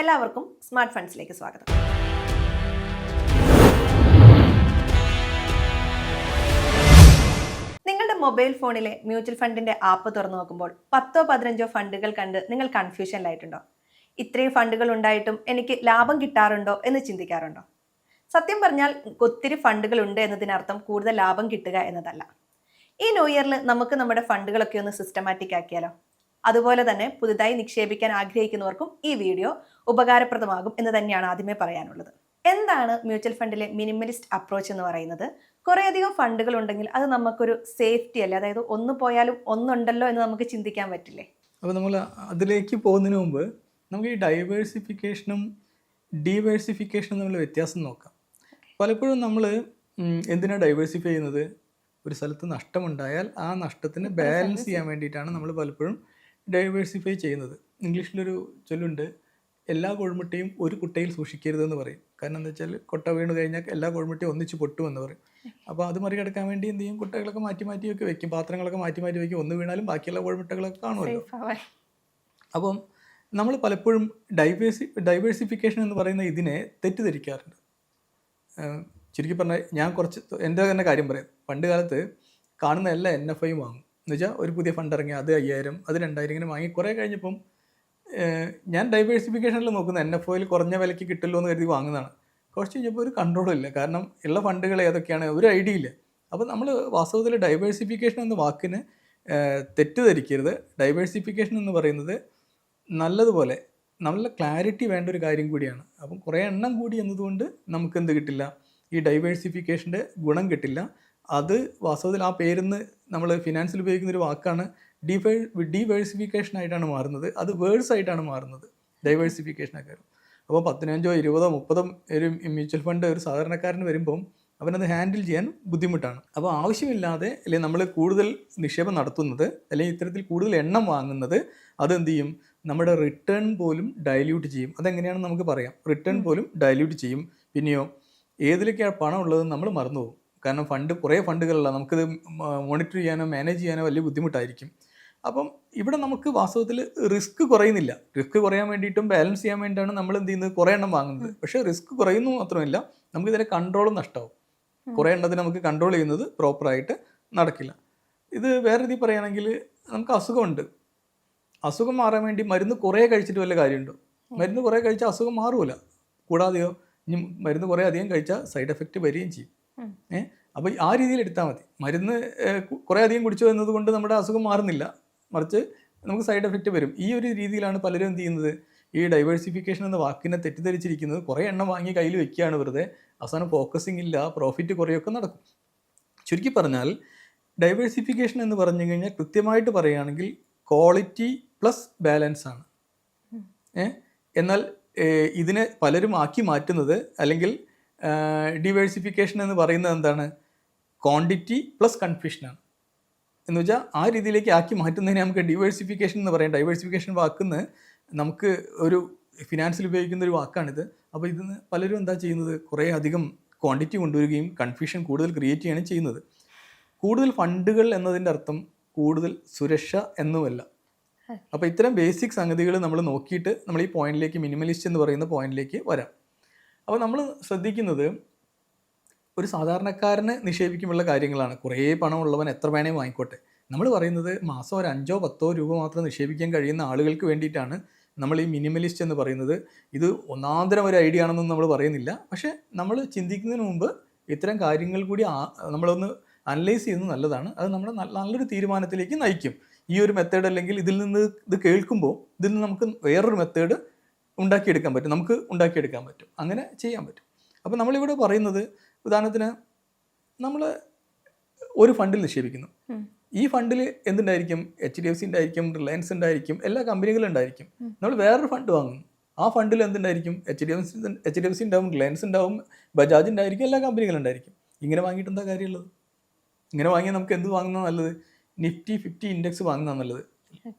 എല്ലാവർക്കും സ്മാർട്ട് ഫണ്ട്സിലേക്ക് സ്വാഗതം. നിങ്ങളുടെ മൊബൈൽ ഫോണിലെ മ്യൂച്വൽ ഫണ്ടിന്റെ ആപ്പ് തുറന്നു നോക്കുമ്പോൾ പത്തോ പതിനഞ്ചോ ഫണ്ടുകൾ കണ്ട് നിങ്ങൾ കൺഫ്യൂഷനിലായിട്ടുണ്ടോ? ഇത്രയും ഫണ്ടുകൾ ഉണ്ടായിട്ടും എനിക്ക് ലാഭം കിട്ടാറുണ്ടോ എന്ന് ചിന്തിക്കാറുണ്ടോ? സത്യം പറഞ്ഞാൽ ഒത്തിരി ഫണ്ടുകൾ ഉണ്ട് എന്നതിനർത്ഥം കൂടുതൽ ലാഭം കിട്ടുക എന്നതല്ല. ഈ ന്യൂ ഇയറിൽ നമുക്ക് നമ്മുടെ ഫണ്ടുകളൊക്കെ ഒന്ന് സിസ്റ്റമാറ്റിക് ആക്കിയാലോ? അതുപോലെ തന്നെ പുതുതായി നിക്ഷേപിക്കാൻ ആഗ്രഹിക്കുന്നവർക്കും ഈ വീഡിയോ ഉപകാരപ്രദമാകും എന്ന് തന്നെയാണ് ആദ്യമേ പറയാനുള്ളത്. എന്താണ് മ്യൂച്വൽ ഫണ്ടിലെ മിനിമലിസ്റ്റ് അപ്രോച്ച് എന്ന് പറയുന്നത്? കുറേയധികം ഫണ്ടുകൾ ഉണ്ടെങ്കിൽ അത് നമുക്കൊരു സേഫ്റ്റി അല്ലേ? അതായത് ഒന്ന് പോയാലും ഒന്നുണ്ടല്ലോ എന്ന് നമുക്ക് ചിന്തിക്കാൻ പറ്റില്ലേ? അപ്പോൾ നമ്മൾ അതിലേക്ക് പോകുന്നതിന് മുമ്പ് നമുക്ക് ഈ ഡൈവേഴ്സിഫിക്കേഷനും ഡീവേഴ്സിഫിക്കേഷനും തമ്മിൽ വ്യത്യാസം നോക്കാം. പലപ്പോഴും നമ്മൾ എന്തിനാണ് ഡൈവേഴ്സിഫൈ ചെയ്യുന്നത്? ഒരു സ്ഥലത്ത് നഷ്ടമുണ്ടായാൽ ആ നഷ്ടത്തിന് ബാലൻസ് ചെയ്യാൻ വേണ്ടിയിട്ടാണ് നമ്മൾ പലപ്പോഴും ഡൈവേഴ്സിഫൈ ചെയ്യുന്നത്. ഇംഗ്ലീഷിലൊരു ചൊല്ലുണ്ട് എല്ലാ കോഴിമുട്ടയും ഒരു കുട്ടയിൽ സൂക്ഷിക്കരുതെന്ന് പറയും. കാരണം എന്താ വെച്ചാൽ കൊട്ട വീണ് കഴിഞ്ഞാൽ എല്ലാ കോഴിമുട്ടയും ഒന്നിച്ച് പൊട്ടുമെന്ന് പറയും. അപ്പോൾ അത് മറികടക്കാൻ വേണ്ടി എന്ത് ചെയ്യും? കുട്ടകളൊക്കെ മാറ്റി മാറ്റിയൊക്കെ വെക്കും. പാത്രങ്ങളൊക്കെ മാറ്റി മാറ്റി വെക്കും. ഒന്ന് വീണാലും ബാക്കിയുള്ള കോഴിമുട്ടകളൊക്കെ കാണുമല്ലോ. അപ്പം നമ്മൾ പലപ്പോഴും ഡൈവേഴ്സി ഡൈവേഴ്സിഫിക്കേഷൻ എന്ന് പറയുന്ന ഇതിനെ തെറ്റിദ്ധരിക്കാറുണ്ട്. ചുരുക്കി പറഞ്ഞാൽ ഞാൻ കുറച്ച് എന്റെ തന്നെ കാര്യം പറയാം. പണ്ട് കാലത്ത് കാണുന്ന എല്ലാ എൻ എഫ് ഐയും വാങ്ങും. എന്ന് വെച്ചാൽ ഒരു പുതിയ ഫണ്ട് ഇറങ്ങി അത് അയ്യായിരം അത് രണ്ടായിരം ഇങ്ങനെ വാങ്ങി കുറേ കഴിഞ്ഞപ്പം ഞാൻ ഡൈവേഴ്സിഫിക്കേഷനിൽ നോക്കുന്ന. എൻ എഫ് ഒയിൽ കുറഞ്ഞ വിലയ്ക്ക് കിട്ടുമല്ലോ എന്ന് കരുതി വാങ്ങുന്നതാണ്. കുറച്ച് കഴിഞ്ഞപ്പോൾ ഒരു കൺട്രോളും ഇല്ല. കാരണം ഉള്ള ഫണ്ടുകൾ ഏതൊക്കെയാണ് ഒരു ഐഡിയ ഇല്ല. അപ്പോൾ നമ്മൾ വാസ്തവത്തിൽ ഡൈവേഴ്സിഫിക്കേഷൻ എന്ന വാക്കിന് തെറ്റിദ്ധരിക്കരുത്. ഡൈവേഴ്സിഫിക്കേഷൻ എന്ന് പറയുന്നത് നല്ലതുപോലെ നല്ല ക്ലാരിറ്റി വേണ്ട ഒരു കാര്യം കൂടിയാണ്. അപ്പം കുറേ എണ്ണം കൂടി എന്നതുകൊണ്ട് നമുക്ക് എന്ത് കിട്ടില്ല? ഈ ഡൈവേഴ്സിഫിക്കേഷന്റെ ഗുണം കിട്ടില്ല. അത് വാസ്തവത്തിൽ ആ പേരിന്ന് നമ്മൾ ഫിനാൻസിൽ ഉപയോഗിക്കുന്ന ഒരു വാക്കാണ് ഡിവേ ഡിവേഴ്സിഫിക്കേഷൻ ആയിട്ടാണ് മാറുന്നത്. അത് വേഴ്സ് ആയിട്ടാണ് മാറുന്നത്. ഡൈവേഴ്സിഫിക്കേഷനൊക്കെ അപ്പോൾ പതിനഞ്ചോ ഇരുപതോ മുപ്പതോ ഒരു മ്യൂച്വൽ ഫണ്ട് ഒരു സാധാരണക്കാരന് വരുമ്പം അവനത് ഹാൻഡിൽ ചെയ്യാൻ ബുദ്ധിമുട്ടാണ്. അപ്പോൾ ആവശ്യമില്ലാതെ അല്ലെങ്കിൽ നമ്മൾ കൂടുതൽ നിക്ഷേപം നടത്തുന്നത് അല്ലെങ്കിൽ ഇത്തരത്തിൽ കൂടുതൽ എണ്ണം വാങ്ങുന്നത് അതെന്ത് ചെയ്യും? നമ്മുടെ റിട്ടേൺ പോലും ഡൈല്യൂട്ട് ചെയ്യും. അതെങ്ങനെയാണെന്ന് നമുക്ക് പറയാം. റിട്ടേൺ പോലും ഡൈല്യൂട്ട് ചെയ്യും. പിന്നെയോ ഏതിലേക്കാണ് പണം ഉള്ളതെന്ന് നമ്മൾ മറന്നു പോകും കാരണം ഫണ്ട് കുറേ ഫണ്ടുകളല്ല. നമുക്കിത് മോണിറ്റർ ചെയ്യാനോ മാനേജ് ചെയ്യാനോ വലിയ ബുദ്ധിമുട്ടായിരിക്കും. അപ്പം ഇവിടെ നമുക്ക് വാസ്തവത്തിൽ റിസ്ക് കുറയുന്നില്ല. റിസ്ക് കുറയാൻ വേണ്ടിയിട്ടും ബാലൻസ് ചെയ്യാൻ വേണ്ടിയിട്ടാണ് നമ്മൾ എന്ത് ചെയ്യുന്നത്? കുറേ എണ്ണം വാങ്ങുന്നത്. പക്ഷേ റിസ്ക് കുറയുന്നു മാത്രമല്ല നമുക്ക് കൺട്രോൾ കൺട്രോളും നഷ്ടമാവും. കുറേ എണ്ണത്തിന് നമുക്ക് കൺട്രോൾ ചെയ്യുന്നത് പ്രോപ്പറായിട്ട് നടക്കില്ല. ഇത് വേറെ രീതിയിൽ പറയുകയാണെങ്കിൽ നമുക്ക് അസുഖമുണ്ട്. അസുഖം മാറാൻ വേണ്ടി മരുന്ന് കുറേ കഴിച്ചിട്ട് വല്ല കാര്യമുണ്ടോ? മരുന്ന് കുറേ കഴിച്ചാൽ അസുഖം മാറൂല. കൂടാതെയോ ഇനി മരുന്ന് കുറേ അധികം കഴിച്ചാൽ സൈഡ് എഫക്റ്റ് വരികയും ചെയ്യും. ഏഹ് അപ്പോൾ ആ രീതിയിൽ എടുത്താൽ മതി. മരുന്ന് കുറേ അധികം കുടിച്ചു എന്നതുകൊണ്ട് നമ്മുടെ അസുഖം മാറുന്നില്ല. മറിച്ച് നമുക്ക് സൈഡ് എഫക്റ്റ് വരും. ഈ ഒരു രീതിയിലാണ് പലരും എന്ത് ചെയ്യുന്നത്? ഈ ഡൈവേഴ്സിഫിക്കേഷൻ എന്ന വാക്കിനെ തെറ്റിദ്ധരിച്ചിരിക്കുന്നത്. കുറേ എണ്ണം വാങ്ങി കയ്യിൽ വെക്കുകയാണ് വെറുതെ. അവസാനം ഫോക്കസിങ് ഇല്ല പ്രോഫിറ്റ് കുറേയൊക്കെ നടക്കും. ചുരുക്കി പറഞ്ഞാൽ ഡൈവേഴ്സിഫിക്കേഷൻ എന്ന് പറഞ്ഞു കഴിഞ്ഞാൽ കൃത്യമായിട്ട് പറയുകയാണെങ്കിൽ ക്വാളിറ്റി പ്ലസ് ബാലൻസ് ആണ്. എന്നാൽ ഇതിനെ പലരും ആക്കി മാറ്റുന്നത് അല്ലെങ്കിൽ ഡിവേഴ്സിഫിക്കേഷൻ എന്ന് പറയുന്നത് എന്താണ്? ക്വാണ്ടിറ്റി പ്ലസ് കൺഫ്യൂഷനാണ് എന്ന് വെച്ചാൽ ആ രീതിയിലേക്ക് ആക്കി മാറ്റുന്നതിനെ നമുക്ക് ഡിവേഴ്സിഫിക്കേഷൻ എന്ന് പറയാം. ഡൈവേഴ്സിഫിക്കേഷൻ വാക്കുന്ന് നമുക്ക് ഒരു ഫിനാൻസിൽ ഉപയോഗിക്കുന്ന ഒരു വാക്കാണിത്. അപ്പോൾ ഇതിന്ന് പലരും എന്താ ചെയ്യുന്നത്? കുറേ അധികം ക്വാണ്ടിറ്റി കൊണ്ടുവരികയും കൺഫ്യൂഷൻ കൂടുതൽ ക്രിയേറ്റ് ചെയ്യുകയാണ് ചെയ്യുന്നത്. കൂടുതൽ ഫണ്ടുകൾ എന്നതിന്റെ അർത്ഥം കൂടുതൽ സുരക്ഷ എന്നുമല്ല. അപ്പോൾ ഇത്തരം ബേസിക് സംഗതികൾ നമ്മൾ നോക്കിയിട്ട് നമ്മൾ ഈ പോയിന്റിലേക്ക് മിനിമലിസ്റ്റ് എന്ന് പറയുന്ന പോയിന്റിലേക്ക് വരാം. അപ്പോൾ നമ്മൾ ശ്രദ്ധിക്കുന്നത് ഒരു സാധാരണക്കാരന് നിക്ഷേപിക്കുമുള്ള കാര്യങ്ങളാണ്. കുറേ പണമുള്ളവൻ എത്ര വേണേ വാങ്ങിക്കോട്ടെ. നമ്മൾ പറയുന്നത് മാസം ഒരു അഞ്ചോ പത്തോ രൂപ മാത്രം നിക്ഷേപിക്കാൻ കഴിയുന്ന ആളുകൾക്ക് വേണ്ടിയിട്ടാണ് നമ്മൾ ഈ മിനിമലിസ്റ്റ് എന്ന് പറയുന്നത്. ഇത് ഒന്നാന്തരം ഒരു ഐഡിയ ആണെന്നൊന്നും നമ്മൾ പറയുന്നില്ല. പക്ഷേ നമ്മൾ ചിന്തിക്കുന്നതിന് മുമ്പ് ഇത്തരം കാര്യങ്ങൾ കൂടി നമ്മളൊന്ന് അനലൈസ് ചെയ്യുന്നത് നല്ലതാണ്. അത് നമ്മളെ നല്ലൊരു തീരുമാനത്തിലേക്ക് നയിക്കും. ഈ ഒരു മെത്തേഡ് അല്ലെങ്കിൽ ഇതിൽ നിന്ന് ഇത് കേൾക്കുമ്പോൾ ഇതിൽ നിന്ന് നമുക്ക് വേറൊരു മെത്തേഡ് ഉണ്ടാക്കിയെടുക്കാൻ പറ്റും. നമുക്ക് ഉണ്ടാക്കിയെടുക്കാൻ പറ്റും. അങ്ങനെ ചെയ്യാൻ പറ്റും. അപ്പോൾ നമ്മളിവിടെ പറയുന്നത് ഉദാഹരണത്തിന് നമ്മൾ ഒരു ഫണ്ടിൽ നിക്ഷേപിക്കുന്നു. ഈ ഫണ്ടിൽ എന്തുണ്ടായിരിക്കും? എച്ച് ഡി എഫ് സി ഉണ്ടായിരിക്കും റിലയൻസ് ഉണ്ടായിരിക്കും എല്ലാ കമ്പനികളും ഉണ്ടായിരിക്കും. നമ്മൾ വേറൊരു ഫണ്ട് വാങ്ങുന്നു. ആ ഫണ്ടിൽ എന്തുണ്ടായിരിക്കും? H D F C H D F C ഉണ്ടാവും റിലയൻസ് ഉണ്ടാവും ബജാജ് ഉണ്ടായിരിക്കും എല്ലാ കമ്പനികളും ഉണ്ടായിരിക്കും. ഇങ്ങനെ വാങ്ങിയിട്ട് എന്താ കാര്യമുള്ളത്? ഇങ്ങനെ വാങ്ങിയാൽ നമുക്ക് എന്ത് വാങ്ങുന്ന നല്ലത്? നിഫ്റ്റി ഫിഫ്റ്റി ഇൻഡെക്സ് വാങ്ങുന്ന നല്ലത്.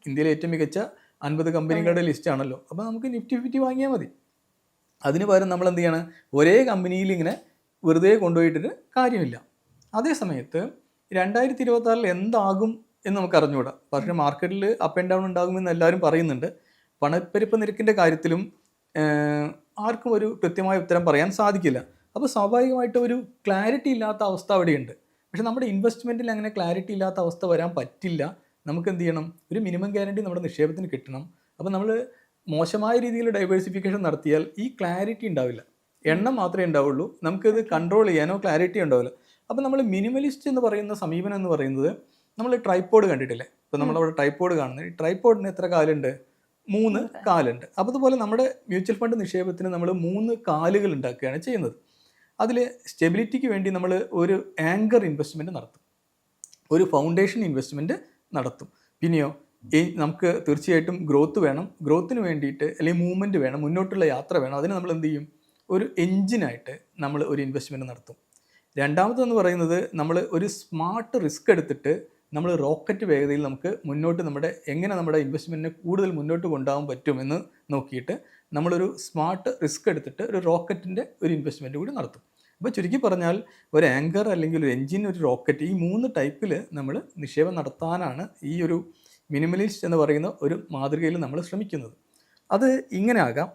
ഇന്ത്യയിലെ ഏറ്റവും മികച്ച അൻപത് കമ്പനികളുടെ ലിസ്റ്റ് ആണല്ലോ. അപ്പോൾ നമുക്ക് നിഫ്റ്റി ഫിഫ്റ്റി വാങ്ങിയാൽ മതി. അതിന് പകരം നമ്മൾ എന്ത് ചെയ്യണം? ഒരേ കമ്പനിയിൽ ഇങ്ങനെ വെറുതെ കൊണ്ടുപോയിട്ടിട്ട് കാര്യമില്ല. അതേ സമയത്ത് രണ്ടായിരത്തി ഇരുപത്തി ആറിൽ എന്താകും എന്ന് നമുക്ക് അറിഞ്ഞുകൂടാ. പക്ഷേ മാർക്കറ്റിൽ അപ്പ് ആൻഡ് ഡൗൺ ഉണ്ടാകുമെന്ന് എല്ലാവരും പറയുന്നുണ്ട്. പണപ്പെരുപ്പ നിരക്കിന്റെ കാര്യത്തിലും ആർക്കും ഒരു കൃത്യമായ ഉത്തരം പറയാൻ സാധിക്കില്ല. അപ്പോൾ സ്വാഭാവികമായിട്ട് ഒരു ക്ലാരിറ്റി ഇല്ലാത്ത അവസ്ഥ അവിടെയുണ്ട്. പക്ഷെ നമ്മുടെ ഇൻവെസ്റ്റ്മെന്റിൽ അങ്ങനെ ക്ലാരിറ്റി ഇല്ലാത്ത അവസ്ഥ വരാൻ പറ്റില്ല. നമുക്ക് എന്ത് ചെയ്യണം ഒരു മിനിമം ഗ്യാരണ്ടി നമ്മുടെ നിക്ഷേപത്തിന് കിട്ടണം. അപ്പോൾ നമ്മൾ മോശമായ രീതിയിൽ ഡൈവേഴ്സിഫിക്കേഷൻ നടത്തിയാൽ ഈ ക്ലാരിറ്റി ഉണ്ടാവില്ല. എണ്ണം മാത്രമേ ഉണ്ടാവുള്ളൂ. നമുക്കിത് കൺട്രോൾ ചെയ്യാനോ ക്ലാരിറ്റി ഉണ്ടാവില്ല. അപ്പോൾ നമ്മൾ മിനിമലിസ്റ്റ് എന്ന് പറയുന്ന സമീപനം എന്ന് പറയുന്നത് നമ്മൾ ട്രൈപ്പോഡ് കണ്ടിട്ടില്ലേ? ഇപ്പോൾ നമ്മളവിടെ ട്രൈപ്പോഡ് കാണുന്നത്. ഈ ട്രൈപ്പോഡിന് എത്ര കാലുണ്ട്? മൂന്ന് കാലുണ്ട്. അപ്പോൾ അതുപോലെ നമ്മുടെ മ്യൂച്വൽ ഫണ്ട് നിക്ഷേപത്തിന് നമ്മൾ മൂന്ന് കാലുകൾ ഉണ്ടാക്കുകയാണ് ചെയ്യുന്നത്. അതിൽ സ്റ്റെബിലിറ്റിക്ക് വേണ്ടി നമ്മൾ ഒരു ആങ്കർ ഇൻവെസ്റ്റ്മെന്റ് നടത്തും. ഒരു ഫൗണ്ടേഷൻ ഇൻവെസ്റ്റ്മെന്റ് നടത്തും. പിന്നെയോ ഈ നമുക്ക് തീർച്ചയായിട്ടും ഗ്രോത്ത് വേണം. ഗ്രോത്തിന് വേണ്ടിയിട്ട് അല്ലെങ്കിൽ മൂവ്മെന്റ് വേണം മുന്നോട്ടുള്ള യാത്ര വേണം. അതിന് നമ്മൾ എന്ത് ചെയ്യും? ഒരു എഞ്ചിനായിട്ട് നമ്മൾ ഒരു ഇൻവെസ്റ്റ്മെന്റ് നടത്തും. രണ്ടാമതെന്ന് പറയുന്നത് നമ്മൾ ഒരു സ്മാർട്ട് റിസ്ക് എടുത്തിട്ട് നമ്മൾ റോക്കറ്റ് വേഗതയിൽ നമുക്ക് മുന്നോട്ട് നമ്മുടെ എങ്ങനെ നമ്മുടെ ഇൻവെസ്റ്റ്മെന്റിനെ കൂടുതൽ മുന്നോട്ട് കൊണ്ടുപോകാൻ പറ്റുമെന്ന് നോക്കിയിട്ട് നമ്മളൊരു സ്മാർട്ട് റിസ്ക് എടുത്തിട്ട് ഒരു റോക്കറ്റിന്റെ ഒരു ഇൻവെസ്റ്റ്മെന്റ് കൂടി നടത്തും. അപ്പോൾ ചുരുക്കി പറഞ്ഞാൽ ഒരു ആങ്കർ അല്ലെങ്കിൽ ഒരു എൻജിൻ ഒരു റോക്കറ്റ് ഈ മൂന്ന് ടൈപ്പിൽ നമ്മൾ നിക്ഷേപം നടത്താനാണ് ഈ ഒരു മിനിമലിസ്റ്റ് എന്ന് പറയുന്ന ഒരു മാതൃകയിൽ നമ്മൾ ശ്രമിക്കുന്നത്. അത് ഇങ്ങനെ ആകാം.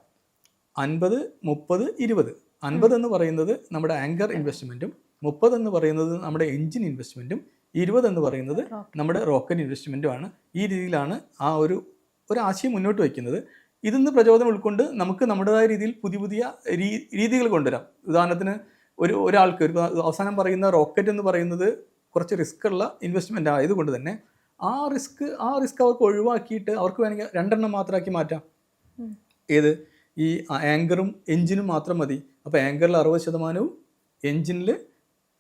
അൻപത് മുപ്പത് ഇരുപത്. അൻപത് എന്ന് പറയുന്നത് നമ്മുടെ ആങ്കർ ഇൻവെസ്റ്റ്മെന്റും മുപ്പത് എന്ന് പറയുന്നത് നമ്മുടെ എൻജിൻ ഇൻവെസ്റ്റ്മെന്റും ഇരുപത് എന്ന് പറയുന്നത് നമ്മുടെ റോക്കറ്റ് ഇൻവെസ്റ്റ്മെന്റുമാണ് ഈ രീതിയിലാണ് ആ ഒരു ഒരു ആശയം മുന്നോട്ട് വയ്ക്കുന്നത്. ഇതിൽ നിന്ന് പ്രചോദനം ഉൾക്കൊണ്ട് നമുക്ക് നമ്മുടേതായ രീതിയിൽ പുതിയ പുതിയ രീതികൾ കൊണ്ടുവരാം. ഉദാഹരണത്തിന് ഒരു ഒരാൾക്ക് ഒരു അവസാനം പറയുന്ന റോക്കറ്റ് എന്ന് പറയുന്നത് കുറച്ച് റിസ്ക് ഉള്ള ഇൻവെസ്റ്റ്മെന്റ് ആയതുകൊണ്ട് തന്നെ ആ റിസ്ക് ആ റിസ്ക് അവർക്ക് ഒഴിവാക്കിയിട്ട് അവർക്ക് വേണമെങ്കിൽ രണ്ടെണ്ണം മാത്രമാക്കി മാറ്റാം. ഏത്? ഈ ആങ്കറും എഞ്ചിനും മാത്രം മതി. അപ്പോൾ ആങ്കറിൽ അറുപത് ശതമാനവും എഞ്ചിനിൽ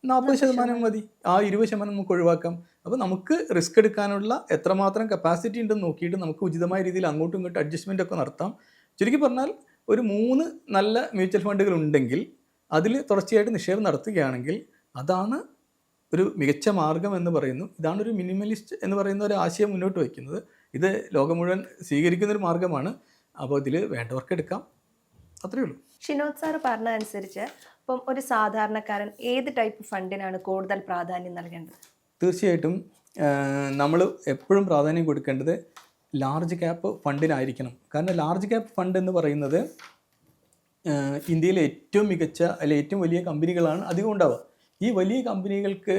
നാൽപ്പത് ശതമാനം. മതി. ആ ഇരുപത് ശതമാനം നമുക്ക് ഒഴിവാക്കാം. അപ്പോൾ നമുക്ക് റിസ്ക് എടുക്കാനുള്ള എത്രമാത്രം കപ്പാസിറ്റി ഉണ്ടെന്ന് നോക്കിയിട്ട് നമുക്ക് ഉചിതമായ രീതിയിൽ അങ്ങോട്ടും ഇങ്ങോട്ടും അഡ്ജസ്റ്റ്മെന്റ് ഒക്കെ നടത്താം. ചുരുക്കി പറഞ്ഞാൽ ഒരു മൂന്ന് നല്ല മ്യൂച്വൽ ഫണ്ടുകൾ ഉണ്ടെങ്കിൽ അതിൽ തുടർച്ചയായിട്ട് നിക്ഷേപം നടത്തുകയാണെങ്കിൽ അതാണ് ഒരു മികച്ച മാർഗം എന്ന് പറയുന്നു. ഇതാണ് ഒരു മിനിമലിസ്റ്റ് എന്ന് പറയുന്ന ഒരു ആശയം മുന്നോട്ട് വയ്ക്കുന്നത്. ഇത് ലോകം മുഴുവൻ സ്വീകരിക്കുന്ന ഒരു മാർഗമാണ് അപ്പോൾ ഇതിൽ വേണ്ടവർക്ക് എടുക്കാം. അത്രയേ ഉള്ളൂ. ഷിനോദ് സാർ പറഞ്ഞതനുസരിച്ച് ഇപ്പം ഒരു സാധാരണക്കാരൻ ഏത് ടൈപ്പ് ഫണ്ടിനാണ് കൂടുതൽ പ്രാധാന്യം നൽകേണ്ടത്? തീർച്ചയായിട്ടും നമ്മൾ എപ്പോഴും പ്രാധാന്യം കൊടുക്കേണ്ടത് ലാർജ് ക്യാപ്പ് ഫണ്ടിനായിരിക്കണം. കാരണം ലാർജ് ക്യാപ്പ് ഫണ്ട് എന്ന് പറയുന്നത് ഇന്ത്യയിലെ ഏറ്റവും മികച്ച അല്ലെ ഏറ്റവും വലിയ കമ്പനികളാണ് അധികം ഉണ്ടാവുക ഈ വലിയ കമ്പനികൾക്ക്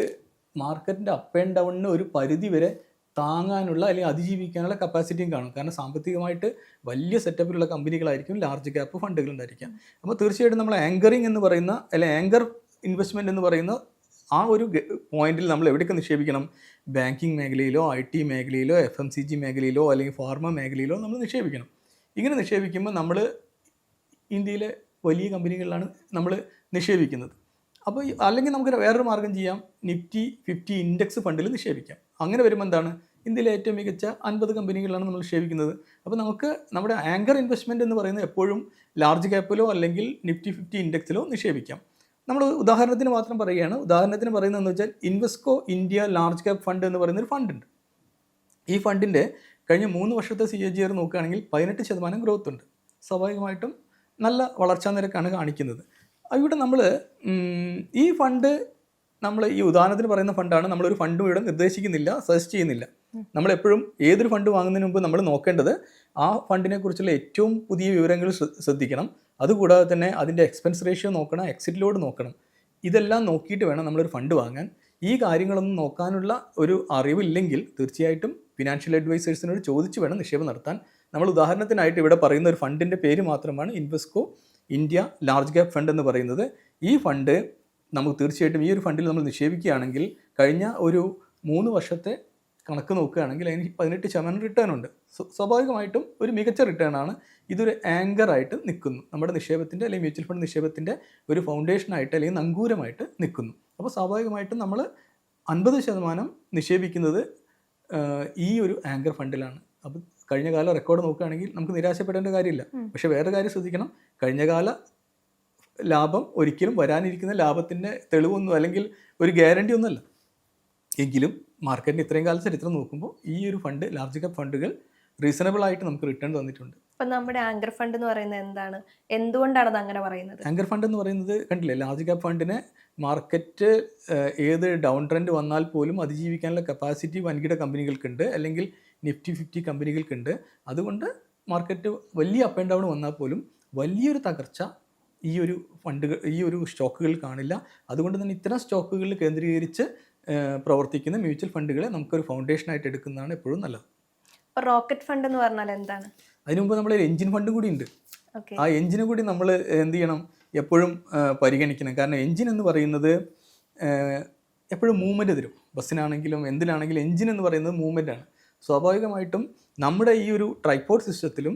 മാർക്കറ്റിന്റെ അപ്പ് ആൻഡ് ഡൗണിന് ഒരു പരിധി വരെ താങ്ങാനുള്ള അല്ലെങ്കിൽ അതിജീവിക്കാനുള്ള കപ്പാസിറ്റിയും കാണും. കാരണം സാമ്പത്തികമായിട്ട് വലിയ സെറ്റപ്പിലുള്ള കമ്പനികളായിരിക്കും ലാർജ് ക്യാപ്പ് ഫണ്ടുകൾ ഉണ്ടായിരിക്കാം. അപ്പോൾ തീർച്ചയായിട്ടും നമ്മൾ ആങ്കറിങ് എന്ന് പറയുന്ന അല്ലെ ആങ്കർ ഇൻവെസ്റ്റ്മെന്റ് എന്ന് പറയുന്ന ആ ഒരു പോയിന്റിൽ നമ്മൾ എവിടെയൊക്കെ നിക്ഷേപിക്കണം? ബാങ്കിങ് മേഖലയിലോ ഐ ടി മേഖലയിലോ എഫ് എം സി ജി മേഖലയിലോ അല്ലെങ്കിൽ ഫാർമ മേഖലയിലോ നമ്മൾ നിക്ഷേപിക്കണം. ഇങ്ങനെ നിക്ഷേപിക്കുമ്പോൾ നമ്മൾ ഇന്ത്യയിലെ വലിയ കമ്പനികളിലാണ് നമ്മൾ നിക്ഷേപിക്കുന്നത്. അപ്പോൾ അല്ലെങ്കിൽ നമുക്ക് വേറൊരു മാർഗം ചെയ്യാം. നിഫ്റ്റി ഫിഫ്റ്റി ഇൻഡെക്സ് ഫണ്ടിൽ നിക്ഷേപിക്കാം. അങ്ങനെ വരുമ്പോൾ എന്താണ്? ഇന്ത്യയിലെ ഏറ്റവും മികച്ച അൻപത് കമ്പനികളിലാണ് നമ്മൾ നിക്ഷേപിക്കുന്നത്. അപ്പോൾ നമുക്ക് നമ്മുടെ ആങ്കർ ഇൻവെസ്റ്റ്മെന്റ് എന്ന് പറയുന്നത് എപ്പോഴും ലാർജ് ക്യാപ്പിലോ അല്ലെങ്കിൽ നിഫ്റ്റി ഫിഫ്റ്റി ഇൻഡെക്സിലോ നിക്ഷേപിക്കാം. നമ്മൾ ഉദാഹരണത്തിന് മാത്രം പറയുകയാണ്. ഉദാഹരണത്തിന് പറയുന്നതെന്ന് വെച്ചാൽ Invesco India large cap fund എന്ന് പറയുന്നൊരു ഫണ്ടുണ്ട് ഈ ഫണ്ടിന്റെ കഴിഞ്ഞ മൂന്ന് വർഷത്തെ സി എ ജി ആർ നോക്കുകയാണെങ്കിൽ പതിനെട്ട് ശതമാനം ഗ്രോത്ത് ഉണ്ട്. സ്വാഭാവികമായിട്ടും നല്ല വളർച്ചാ നിരക്കാണ് കാണിക്കുന്നത്. ഇവിടെ നമ്മൾ ഈ ഫണ്ട് നമ്മൾ ഈ ഉദാഹരണത്തിന് പറയുന്ന ഫണ്ടാണ് നമ്മളൊരു ഫണ്ടും ഇവിടെ നിർദ്ദേശിക്കുന്നില്ല സജസ്റ്റ് ചെയ്യുന്നില്ല. നമ്മൾ എപ്പോഴും ഏതൊരു ഫണ്ട് വാങ്ങുന്നതിന് മുമ്പ് നമ്മൾ നോക്കേണ്ടത് ആ ഫണ്ടിനെ കുറിച്ചുള്ള ഏറ്റവും പുതിയ വിവരങ്ങൾ ശ്ര- ശ്രദ്ധിക്കണം. അതുകൂടാതെ തന്നെ അതിന്റെ എക്സ്പെൻസ് റേഷ്യോ നോക്കണം എക്സിറ്റ് ലോഡ് നോക്കണം. ഇതെല്ലാം നോക്കിയിട്ട് വേണം നമ്മളൊരു ഫണ്ട് വാങ്ങാൻ. ഈ കാര്യങ്ങളൊന്നും നോക്കാനുള്ള ഒരു അറിവില്ലെങ്കിൽ തീർച്ചയായിട്ടും ഫിനാൻഷ്യൽ അഡ്വൈസേഴ്സിനോട് ചോദിച്ചു വേണം നിക്ഷേപം നടത്താൻ. നമ്മൾ ഉദാഹരണത്തിനായിട്ട് ഇവിടെ പറയുന്ന ഒരു ഫണ്ടിന്റെ പേര് മാത്രമാണ് Invesco India large cap fund എന്ന് പറയുന്നത്. ഈ ഫണ്ട് നമുക്ക് തീർച്ചയായിട്ടും ഈ ഒരു ഫണ്ടിൽ നമ്മൾ നിക്ഷേപിക്കുകയാണെങ്കിൽ കഴിഞ്ഞ ഒരു മൂന്ന് വർഷത്തെ കണക്ക് നോക്കുകയാണെങ്കിൽ അതിന് പതിനെട്ട് ശതമാനം റിട്ടേൺ ഉണ്ട്. സ്വാഭാവികമായിട്ടും ഒരു മികച്ച റിട്ടേൺ ആണ്. ഇതൊരു ആങ്കറായിട്ട് നിൽക്കുന്നു. നമ്മുടെ നിക്ഷേപത്തിന്റെ അല്ലെങ്കിൽ മ്യൂച്വൽ ഫണ്ട് നിക്ഷേപത്തിന്റെ ഒരു ഫൗണ്ടേഷനായിട്ട് അല്ലെങ്കിൽ നങ്കൂരമായിട്ട് നിൽക്കുന്നു. അപ്പോൾ സ്വാഭാവികമായിട്ടും നമ്മൾ അൻപത് ശതമാനം നിക്ഷേപിക്കുന്നത് ഈ ഒരു ആങ്കർ ഫണ്ടിലാണ് അപ്പോൾ കഴിഞ്ഞ കാല റെക്കോർഡ് നോക്കുകയാണെങ്കിൽ നമുക്ക് നിരാശപ്പെടേണ്ട കാര്യമില്ല. പക്ഷെ വേറെ കാര്യം ശ്രദ്ധിക്കണം. കഴിഞ്ഞ കാല ലാഭം ഒരിക്കലും വരാനിരിക്കുന്ന ലാഭത്തിന്റെ തെളിവൊന്നും അല്ലെങ്കിൽ ഒരു ഗ്യാരണ്ടി ഒന്നുമല്ല. എങ്കിലും മാർക്കറ്റിന് ഇത്രയും കാല ചരിത്രം നോക്കുമ്പോൾ ഈ ഒരു ഫണ്ട് ലാർജ് കപ്പ് ഫണ്ടുകൾ റീസണബിൾ ആയിട്ട് നമുക്ക് റിട്ടേൺ തന്നിട്ടുണ്ട്. അപ്പം നമ്മുടെ ആങ്കർ ഫണ്ട് എന്ന് പറയുന്നത് എന്താണ്? എന്തുകൊണ്ടാണ് അത് അങ്ങനെ പറയുന്നത്? ആങ്കർ ഫണ്ട് എന്ന് പറയുന്നത് കണ്ടില്ലേ? ലാർജ് ക്യാപ് ഫണ്ടിനെ മാർക്കറ്റ് ഏത് ഡൗൺ ട്രെൻഡ് വന്നാൽ പോലും അതിജീവിക്കാനുള്ള കപ്പാസിറ്റി വൻകിട കമ്പനികൾക്കുണ്ട് അല്ലെങ്കിൽ നിഫ്റ്റി ഫിഫ്റ്റി കമ്പനികൾക്കുണ്ട്. അതുകൊണ്ട് മാർക്കറ്റ് വലിയ അപ്പ് ആൻഡ് ഡൗൺ വന്നാൽ പോലും വലിയൊരു തകർച്ച ഈ ഒരു ഫണ്ടുകൾ ഈ ഒരു സ്റ്റോക്കുകളിൽ കാണില്ല. അതുകൊണ്ട് തന്നെ ഇത്തരം സ്റ്റോക്കുകളിൽ കേന്ദ്രീകരിച്ച് പ്രവർത്തിക്കുന്ന മ്യൂച്വൽ ഫണ്ടുകളെ നമുക്കൊരു ഫൗണ്ടേഷനായിട്ട് എടുക്കുന്നതാണ് എപ്പോഴും നല്ലത്. അപ്പോൾ റോക്കറ്റ് ഫണ്ട് എന്ന് പറഞ്ഞാൽ എന്താണ്? അതിനു മുമ്പ് നമ്മൾ എഞ്ചിൻ ഫണ്ട് കൂടി ഉണ്ട്. ആ എഞ്ചിന് കൂടി നമ്മൾ എന്ത് ചെയ്യണം? എപ്പോഴും പരിഗണിക്കണം. കാരണം എഞ്ചിൻ എന്ന് പറയുന്നത് എപ്പോഴും മൂവ്മെന്റ് തരും ബസ്സിനാണെങ്കിലും എന്തിനാണെങ്കിലും എഞ്ചിൻ എന്ന് പറയുന്നത് മൂവ്മെന്റ് ആണ്. സ്വാഭാവികമായിട്ടും നമ്മുടെ ഈ ഒരു ട്രൈപ്പോർട്ട് സിസ്റ്റത്തിലും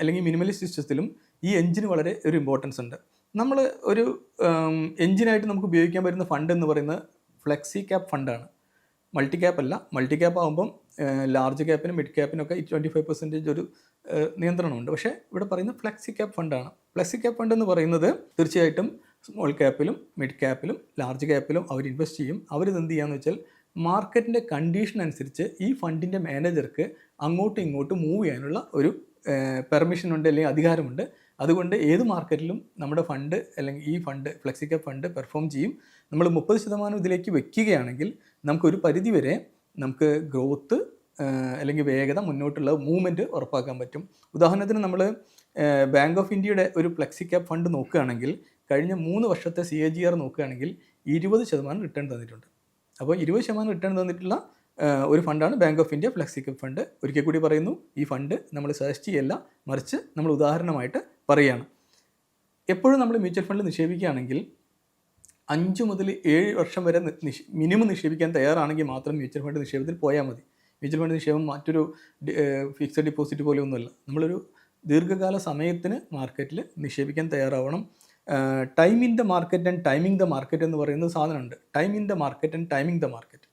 അല്ലെങ്കിൽ മിനിമലിസ്റ്റ് സിസ്റ്റത്തിലും ഈ എഞ്ചിന് വളരെ ഒരു ഇമ്പോർട്ടൻസ് ഉണ്ട്. നമ്മൾ ഒരു എഞ്ചിനായിട്ട് നമുക്ക് ഉപയോഗിക്കാൻ പറ്റുന്ന ഫണ്ട് എന്ന് പറയുന്നത് ഫ്ലെക്സി ക്യാപ്പ് ഫണ്ടാണ് മൾട്ടി ക്യാപ്പ് അല്ല മൾട്ടി ക്യാപ്പ് ആകുമ്പം ലാർജ് ക്യാപ്പിനും മിഡ് ക്യാപ്പിനൊക്കെ ട്വന്റി ഫൈവ് പെർസെന്റേജ് ഒരു നിയന്ത്രണമുണ്ട്. പക്ഷേ ഇവിടെ പറയുന്നത് ഫ്ലെക്സി ക്യാപ്പ് ഫണ്ടാണ് ഫ്ലെക്സി ക്യാപ്പ് ഫണ്ട് എന്ന് പറയുന്നത് തീർച്ചയായിട്ടും സ്മോൾ ക്യാപ്പിലും മിഡ് ക്യാപ്പിലും ലാർജ് ക്യാപ്പിലും അവർ ഇൻവെസ്റ്റ് ചെയ്യും. അവരിത് എന്ത് ചെയ്യാന്ന് വെച്ചാൽ മാർക്കറ്റിന്റെ കണ്ടീഷൻ അനുസരിച്ച് ഈ ഫണ്ടിന്റെ മാനേജർക്ക് അങ്ങോട്ടും ഇങ്ങോട്ടും മൂവ് ചെയ്യാനുള്ള ഒരു പെർമിഷൻ ഉണ്ട് അല്ലെങ്കിൽ അധികാരമുണ്ട്. അതുകൊണ്ട് ഏത് മാർക്കറ്റിലും നമ്മുടെ ഫണ്ട് അല്ലെങ്കിൽ ഈ fund flexi cap fund perform ചെയ്യും. നമ്മൾ മുപ്പത് ശതമാനം ഇതിലേക്ക് വെക്കുകയാണെങ്കിൽ നമുക്കൊരു പരിധി വരെ നമുക്ക് ഗ്രോത്ത് അല്ലെങ്കിൽ വേഗത മുന്നോട്ടുള്ള മൂവ്മെന്റ് ഉറപ്പാക്കാൻ പറ്റും. ഉദാഹരണത്തിന് നമ്മൾ ബാങ്ക് ഓഫ് ഇന്ത്യയുടെ ഒരു ഫ്ലെക്സി ക്യാപ് ഫണ്ട് നോക്കുകയാണെങ്കിൽ കഴിഞ്ഞ മൂന്ന് വർഷത്തെ സി എ ജി ആർ നോക്കുകയാണെങ്കിൽ ഇരുപത് ശതമാനം റിട്ടേൺ തന്നിട്ടുണ്ട്. അപ്പോൾ ഇരുപത് ശതമാനം റിട്ടേൺ തന്നിട്ടുള്ള ഒരു ഫണ്ടാണ് Bank of India flexi fund ഒരിക്കൽ കൂടി പറയുന്നു ഈ ഫണ്ട് നമ്മൾ സജസ്റ്റ് ചെയ്യല്ല മറിച്ച് നമ്മൾ ഉദാഹരണമായിട്ട് പറയുകയാണ്. എപ്പോഴും നമ്മൾ മ്യൂച്വൽ ഫണ്ടിൽ നിക്ഷേപിക്കുകയാണെങ്കിൽ അഞ്ച് മുതൽ ഏഴ് വർഷം വരെ മിനിമം നിക്ഷേപിക്കാൻ തയ്യാറാണെങ്കിൽ മാത്രം മ്യൂച്വൽ ഫണ്ട് നിക്ഷേപത്തിൽ പോയാൽ മതി. മ്യൂച്വൽ ഫണ്ട് നിക്ഷേപം മറ്റൊരു ഫിക്സഡ് ഡിപ്പോസിറ്റ് പോലെയൊന്നുമല്ല. നമ്മളൊരു ദീർഘകാല സമയത്തിന് മാർക്കറ്റിൽ നിക്ഷേപിക്കാൻ തയ്യാറാവണം. Time in the market and timing the market എന്ന് പറയുന്ന സാധനമുണ്ട്. Time in the market and timing the market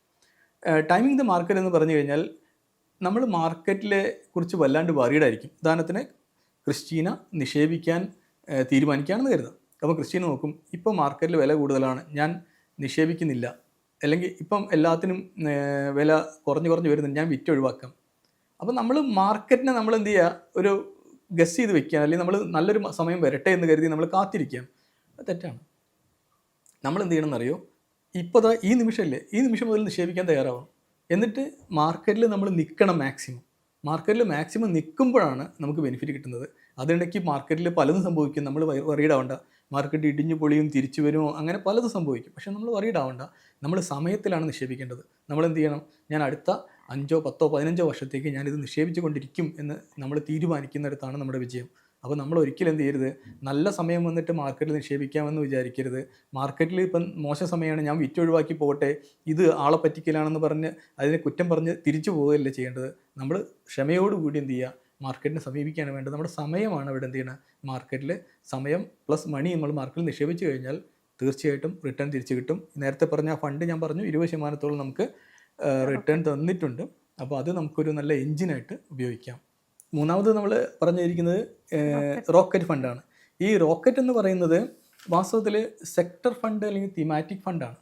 timing the market എന്ന് പറഞ്ഞു കഴിഞ്ഞാൽ നമ്മൾ മാർക്കറ്റിലെ കുറിച്ച് വല്ലാണ്ട് ആയിരിക്കും. ഉദാഹരണത്തിന് ക്രിസ്റ്റീന നിക്ഷേപിക്കാൻ തീരുമാനിക്കുകയാണെന്ന് കരുതാം. അപ്പോൾ ക്രിസ്റ്റീന നോക്കും ഇപ്പോൾ മാർക്കറ്റിൽ വില കൂടുതലാണ് ഞാൻ നിക്ഷേപിക്കുന്നില്ല. അല്ലെങ്കിൽ ഇപ്പം എല്ലാത്തിനും വില കുറഞ്ഞ് കുറഞ്ഞ് വരുന്നുണ്ട് ഞാൻ വിറ്റ് ഒഴിവാക്കാം അപ്പോൾ നമ്മൾ മാർക്കറ്റിനെ നമ്മൾ എന്ത് ചെയ്യുക? ഒരു ഗസ് ചെയ്ത് വെക്കുക അല്ലെങ്കിൽ നമ്മൾ നല്ലൊരു സമയം വരട്ടെ എന്ന് കരുതി നമ്മൾ കാത്തിരിക്കുക അത് തെറ്റാണ്. നമ്മൾ എന്ത് ചെയ്യണം എന്നറിയോ ഇപ്പോൾ ഈ നിമിഷമല്ലേ ഈ നിമിഷം മുതൽ നിക്ഷേപിക്കാൻ തയ്യാറാവണം. എന്നിട്ട് മാർക്കറ്റിൽ നമ്മൾ നിൽക്കണം മാക്സിമം മാർക്കറ്റിൽ മാക്സിമം നിൽക്കുമ്പോഴാണ് നമുക്ക് ബെനിഫിറ്റ് കിട്ടുന്നത്. അതിനിടയ്ക്ക് മാർക്കറ്റിൽ പലതും സംഭവിക്കും. നമ്മൾ വറീഡ് ആവണ്ട. മാർക്കറ്റ് ഇടിഞ്ഞു പൊളിയും തിരിച്ചു വരുമോ അങ്ങനെ പലതും സംഭവിക്കും. പക്ഷേ നമ്മൾ വറീഡ് ആവണ്ട. നമ്മൾ സമയത്തിലാണ് നിക്ഷേപിക്കേണ്ടത്. നമ്മൾ എന്ത് ചെയ്യണം? ഞാൻ അടുത്ത അഞ്ചോ പത്തോ പതിനഞ്ചോ വർഷത്തേക്ക് ഞാനിത് നിക്ഷേപിച്ചു കൊണ്ടിരിക്കും എന്ന് നമ്മൾ തീരുമാനിക്കുന്നിടത്താണ് നമ്മുടെ വിജയം. അപ്പോൾ നമ്മൾ ഒരിക്കലും എന്ത് ചെയ്യരുത്? നല്ല സമയം വന്നിട്ട് മാർക്കറ്റിൽ നിക്ഷേപിക്കാമെന്ന് വിചാരിക്കരുത്. മാർക്കറ്റിൽ ഇപ്പം മോശം സമയമാണ് ഞാൻ വിറ്റൊഴിവാക്കി പോകട്ടെ ഇത് ആളെ പറ്റിക്കലാണെന്ന് പറഞ്ഞ് അതിനെ കുറ്റം പറഞ്ഞ് തിരിച്ചു പോവുകയല്ല ചെയ്യേണ്ടത്? നമ്മൾ ക്ഷമയോടുകൂടി എന്ത് ചെയ്യുക? മാർക്കറ്റിനെ സമീപിക്കുകയാണ് വേണ്ടത്. നമ്മുടെ സമയമാണ് ഇവിടെ എന്ത് ചെയ്യുന്നത് മാർക്കറ്റിൽ സമയം പ്ലസ് മണി നമ്മൾ മാർക്കറ്റിൽ നിക്ഷേപിച്ചു കഴിഞ്ഞാൽ തീർച്ചയായിട്ടും റിട്ടേൺ തിരിച്ചു കിട്ടും. നേരത്തെ പറഞ്ഞ ഫണ്ട് ഞാൻ പറഞ്ഞു ഇരുപത് ശതമാനത്തോളം നമുക്ക് റിട്ടേൺ തന്നിട്ടുണ്ട്. അപ്പോൾ അത് നമുക്കൊരു നല്ല എഞ്ചിനായിട്ട് ഉപയോഗിക്കാം. മൂന്നാമത് നമ്മൾ പറഞ്ഞിരിക്കുന്നത് റോക്കറ്റ് ഫണ്ടാണ് ഈ റോക്കറ്റ് എന്ന് പറയുന്നത് വാസ്തവത്തിൽ സെക്ടർ ഫണ്ട് അല്ലെങ്കിൽ തിമാറ്റിക് ഫണ്ടാണ്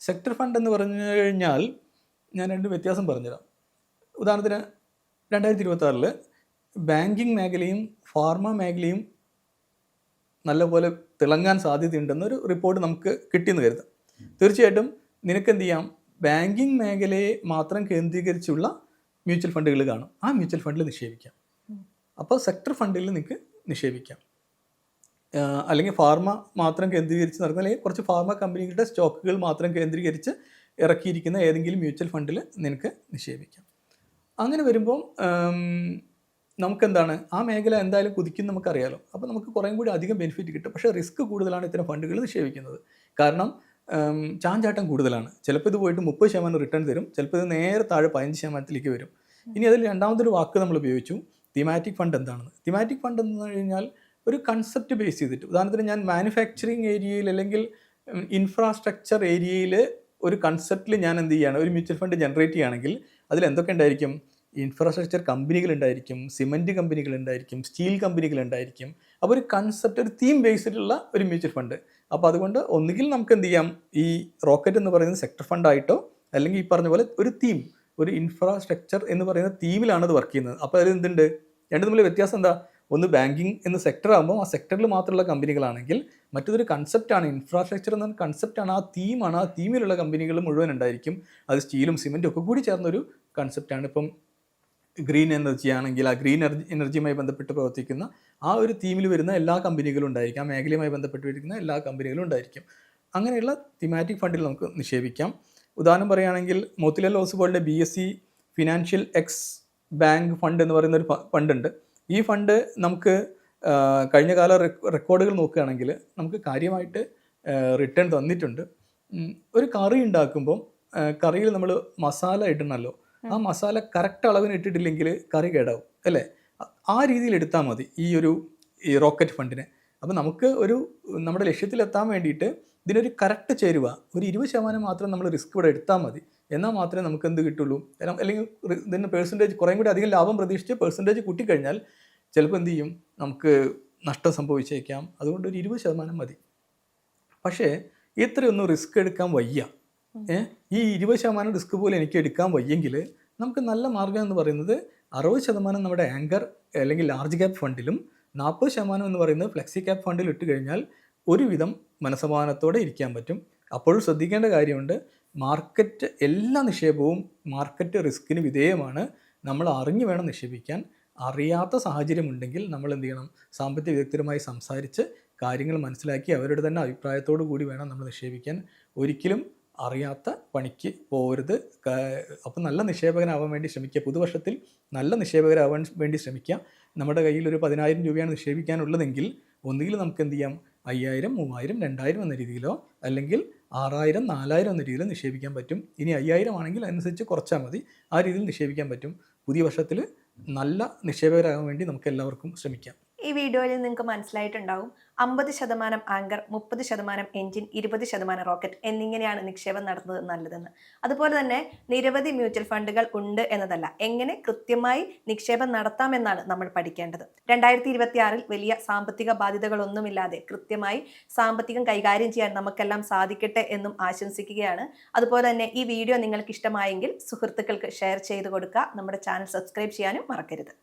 സെക്ടർ ഫണ്ട് എന്ന് പറഞ്ഞു കഴിഞ്ഞാൽ ഞാൻ രണ്ട് വ്യത്യാസം പറഞ്ഞുതരാം. ഉദാഹരണത്തിന് രണ്ടായിരത്തി ഇരുപത്തി ആറിൽ ബാങ്കിങ് മേഖലയും ഫാർമ മേഖലയും നല്ലപോലെ തിളങ്ങാൻ സാധ്യതയുണ്ടെന്നൊരു റിപ്പോർട്ട് നമുക്ക് കിട്ടിയെന്ന് കരുതാം. തീർച്ചയായിട്ടും നിനക്ക് എന്ത് ചെയ്യാം? ബാങ്കിങ് മേഖലയെ മാത്രം കേന്ദ്രീകരിച്ചുള്ള മ്യൂച്വൽ ഫണ്ടുകൾ കാണും. ആ മ്യൂച്വൽ ഫണ്ടിൽ നിക്ഷേപിക്കാം. അപ്പോൾ സെക്ടർ ഫണ്ടിൽ നിങ്ങൾക്ക് നിക്ഷേപിക്കാം. അല്ലെങ്കിൽ ഫാർമ മാത്രം കേന്ദ്രീകരിച്ച് നടക്കുന്ന അല്ലെങ്കിൽ കുറച്ച് ഫാർമ കമ്പനികളുടെ സ്റ്റോക്കുകൾ മാത്രം കേന്ദ്രീകരിച്ച് ഇറക്കിയിരിക്കുന്ന ഏതെങ്കിലും മ്യൂച്വൽ ഫണ്ടിൽ നിനക്ക് നിക്ഷേപിക്കാം. അങ്ങനെ വരുമ്പോൾ നമുക്കെന്താണ്? ആ മേഖല എന്തായാലും കുതിക്കും നമുക്കറിയാലോ. അപ്പോൾ നമുക്ക് കുറേ കൂടി അധികം ബെനിഫിറ്റ് കിട്ടും. പക്ഷേ റിസ്ക് കൂടുതലാണ് ഇത്തരം ഫണ്ടുകൾ നിക്ഷേപിക്കുന്നത്. കാരണം ചാഞ്ചാട്ടം കൂടുതലാണ്. ചിലപ്പോൾ ഇത് പോയിട്ട് മുപ്പത് ശതമാനം റിട്ടേൺ തരും ചിലപ്പോൾ ഇത് നേരെ താഴെ പതിനഞ്ച് ശതമാനത്തിലേക്ക് വരും. ഇനി അതിൽ രണ്ടാമതൊരു വാക്ക് നമ്മൾ ഉപയോഗിച്ചു തിമാറ്റിക് ഫണ്ട് എന്താണെന്ന്. തിമാറ്റിക് ഫണ്ട് എന്ന് പറഞ്ഞു കഴിഞ്ഞാൽ ഒരു കൺസെപ്റ്റ് ബേസ് ചെയ്തിട്ട് ഉദാഹരണത്തിന് ഞാൻ മാനുഫാക്ചറിങ് ഏരിയയിൽ അല്ലെങ്കിൽ ഇൻഫ്രാസ്ട്രക്ചർ ഏരിയയിൽ ഒരു കൺസെപ്റ്റിൽ ഞാൻ എന്ത് ചെയ്യുകയാണ് ഒരു മ്യൂച്വൽ ഫണ്ട് ജനറേറ്റ് ചെയ്യുകയാണെങ്കിൽ അതിൽ എന്തൊക്കെ ഉണ്ടായിരിക്കും? ഇൻഫ്രാസ്ട്രക്ചർ കമ്പനികൾ ഉണ്ടായിരിക്കും സിമന്റ് കമ്പനികൾ ഉണ്ടായിരിക്കും സ്റ്റീൽ കമ്പനികൾ ഉണ്ടായിരിക്കും. അപ്പോൾ ഒരു കൺസെപ്റ്റ് ഒരു തീം ബേസ്ഡിലുള്ള ഒരു മ്യൂച്വൽ ഫണ്ട് അപ്പോൾ അതുകൊണ്ട് ഒന്നുകിൽ നമുക്ക് എന്ത് ചെയ്യാം ഈ റോക്കറ്റ് എന്ന് പറയുന്നത് സെക്ടർ ഫണ്ടായിട്ടോ അല്ലെങ്കിൽ ഈ പറഞ്ഞ പോലെ ഒരു തീം ഒരു ഇൻഫ്രാസ്ട്രക്ചർ എന്ന് പറയുന്ന തീമിലാണ് അത് വർക്ക് ചെയ്യുന്നത്. അപ്പോൾ അതിൽ എന്തുണ്ട്? രണ്ട് തമ്മിൽ വ്യത്യാസം എന്താ? ഒന്ന് ബാങ്കിങ് എന്ന സെക്ടർ ആകുമ്പോൾ ആ സെക്ടറിൽ മാത്രമുള്ള കമ്പനികളാണെങ്കിൽ മറ്റൊരു കൺസെപ്റ്റാണ് ഇൻഫ്രാസ്ട്രക്ചർ എന്ന കൺസെപ്റ്റാണ് ആ തീമാണ് ആ തീമിലുള്ള കമ്പനികൾ മുഴുവൻ ഉണ്ടായിരിക്കും. അത് സ്റ്റീലും സിമെന്റും ഒക്കെ കൂടി ചേർന്നൊരു കൺസെപ്റ്റാണ് ഇപ്പം ഗ്രീൻ എനർജി ആണെങ്കിൽ ആ ഗ്രീൻ എനർജി എനർജിയുമായി ബന്ധപ്പെട്ട് പ്രവർത്തിക്കുന്ന ആ ഒരു തീമിൽ വരുന്ന എല്ലാ കമ്പനികളും ഉണ്ടായിരിക്കും. ആ മേഖലയുമായി ബന്ധപ്പെട്ട് വരുന്ന എല്ലാ കമ്പനികളും ഉണ്ടായിരിക്കും. അങ്ങനെയുള്ള തിമാറ്റിക് ഫണ്ടിൽ നമുക്ക് നിക്ഷേപിക്കാം. ഉദാഹരണം പറയുകയാണെങ്കിൽ Motilal ഓസ്വാളിന്റെ B S C financial ex bank fund എന്ന് പറയുന്ന ഒരു ഫണ്ട് ഉണ്ട്. ഈ ഫണ്ട് നമുക്ക് കഴിഞ്ഞ കാല റെക്കോർഡുകൾ നോക്കുകയാണെങ്കിൽ നമുക്ക് കാര്യമായിട്ട് റിട്ടേൺ തന്നിട്ടുണ്ട്. ഒരു കറി ഉണ്ടാക്കുമ്പോൾ കറിയിൽ നമ്മൾ മസാല ഇടണമല്ലോ. ആ മസാല കറക്റ്റ് അളവിന് ഇട്ടിട്ടില്ലെങ്കിൽ കറി കേടാവും അല്ലേ? ആ രീതിയിൽ എടുത്താൽ മതി ഈ ഒരു ഈ റോക്കറ്റ് ഫണ്ടിനെ അപ്പോൾ നമുക്ക് ഒരു നമ്മുടെ ലക്ഷ്യത്തിലെത്താൻ വേണ്ടിയിട്ട് ഇതിനൊരു കറക്റ്റ് ചേരുവ ഒരു ഇരുപത് ശതമാനം മാത്രം നമ്മൾ റിസ്ക് ഇവിടെ എടുത്താൽ മതി. എന്നാൽ മാത്രമേ നമുക്ക് എന്ത് കിട്ടുള്ളൂ? അല്ലെങ്കിൽ ഇതിന് പേഴ്സന്റേജ് കുറേ കൂടി അധികം ലാഭം പ്രതീക്ഷിച്ച് പേഴ്സന്റേജ് കൂട്ടിക്കഴിഞ്ഞാൽ ചിലപ്പോൾ എന്ത് ചെയ്യും? നമുക്ക് നഷ്ടം സംഭവിച്ചേക്കാം. അതുകൊണ്ട് ഒരു ഇരുപത് ശതമാനം മതി. പക്ഷേ ഇത്രയൊന്നും റിസ്ക് എടുക്കാൻ വയ്യ. ഈ ഇരുപത് ശതമാനം റിസ്ക് പോലും എനിക്ക് എടുക്കാൻ വയ്യെങ്കിൽ നമുക്ക് നല്ല മാർഗം എന്ന് പറയുന്നത് അറുപത് ശതമാനം നമ്മുടെ ആങ്കർ അല്ലെങ്കിൽ ലാർജ് ക്യാപ് ഫണ്ടിലും നാൽപ്പത് ശതമാനം എന്ന് പറയുന്നത് ഫ്ലെക്സി ക്യാപ് ഫണ്ടിൽ ഇട്ട് കഴിഞ്ഞാൽ ഒരുവിധം മനസമാധാനത്തോടെ ഇരിക്കാൻ പറ്റും. അപ്പോഴും ശ്രദ്ധിക്കേണ്ട കാര്യമുണ്ട്. മാർക്കറ്റ് എല്ലാ നിക്ഷേപവും മാർക്കറ്റ് റിസ്കിന് വിധേയമാണ്. നമ്മൾ അറിഞ്ഞു വേണം നിക്ഷേപിക്കാൻ. അറിയാത്ത സാഹചര്യം ഉണ്ടെങ്കിൽ നമ്മൾ എന്ത് ചെയ്യണം? സാമ്പത്തിക വിദഗ്ധരുമായി സംസാരിച്ച് കാര്യങ്ങൾ മനസ്സിലാക്കി അവരുടെ തന്നെ അഭിപ്രായത്തോടു കൂടി വേണം നമ്മൾ നിക്ഷേപിക്കാൻ. ഒരിക്കലും അറിയാത്ത പണിക്ക് പോകരുത് അപ്പം നല്ല നിക്ഷേപകനാവാൻ വേണ്ടി ശ്രമിക്കുക. പുതുവർഷത്തിൽ നല്ല നിക്ഷേപകരാവാൻ വേണ്ടി ശ്രമിക്കുക. നമ്മുടെ കയ്യിൽ ഒരു പതിനായിരം രൂപയാണ് നിക്ഷേപിക്കാനുള്ളതെങ്കിൽ ഒന്നുകിൽ നമുക്ക് എന്ത് ചെയ്യാം? അയ്യായിരം മൂവായിരം രണ്ടായിരം എന്ന രീതിയിലോ അല്ലെങ്കിൽ ആറായിരം നാലായിരം എന്ന രീതിയിൽ നിക്ഷേപിക്കാൻ പറ്റും. ഇനി അയ്യായിരം ആണെങ്കിൽ അതനുസരിച്ച് കുറച്ചാൽ മതി. ആ രീതിയിൽ നിക്ഷേപിക്കാൻ പറ്റും. പുതിയ വർഷത്തിൽ നല്ല നിക്ഷേപകരാകാൻ വേണ്ടി നമുക്ക് എല്ലാവർക്കും ശ്രമിക്കാം. ഈ വീഡിയോയിൽ നിങ്ങൾക്ക് മനസ്സിലായിട്ടുണ്ടാവും അമ്പത് ശതമാനം ആങ്കർ മുപ്പത് ശതമാനം എഞ്ചിൻ ഇരുപത് ശതമാനം റോക്കറ്റ് എന്നിങ്ങനെയാണ് നിക്ഷേപം നടത്തുന്നത് നല്ലതെന്ന്. അതുപോലെ തന്നെ നിരവധി മ്യൂച്വൽ ഫണ്ടുകൾ ഉണ്ട് എന്നതല്ല എങ്ങനെ കൃത്യമായി നിക്ഷേപം നടത്താമെന്നാണ് നമ്മൾ പഠിക്കേണ്ടത്. രണ്ടായിരത്തി ഇരുപത്തി ആറിൽ വലിയ സാമ്പത്തിക ബാധ്യതകളൊന്നുമില്ലാതെ കൃത്യമായി സാമ്പത്തികം കൈകാര്യം ചെയ്യാൻ നമുക്കെല്ലാം സാധിക്കട്ടെ എന്നും ആശംസിക്കുകയാണ്. അതുപോലെ തന്നെ ഈ വീഡിയോ നിങ്ങൾക്ക് ഇഷ്ടമായെങ്കിൽ സുഹൃത്തുക്കൾക്ക് ഷെയർ ചെയ്ത് കൊടുക്കുക നമ്മുടെ ചാനൽ സബ്സ്ക്രൈബ് ചെയ്യാനും മറക്കരുത്.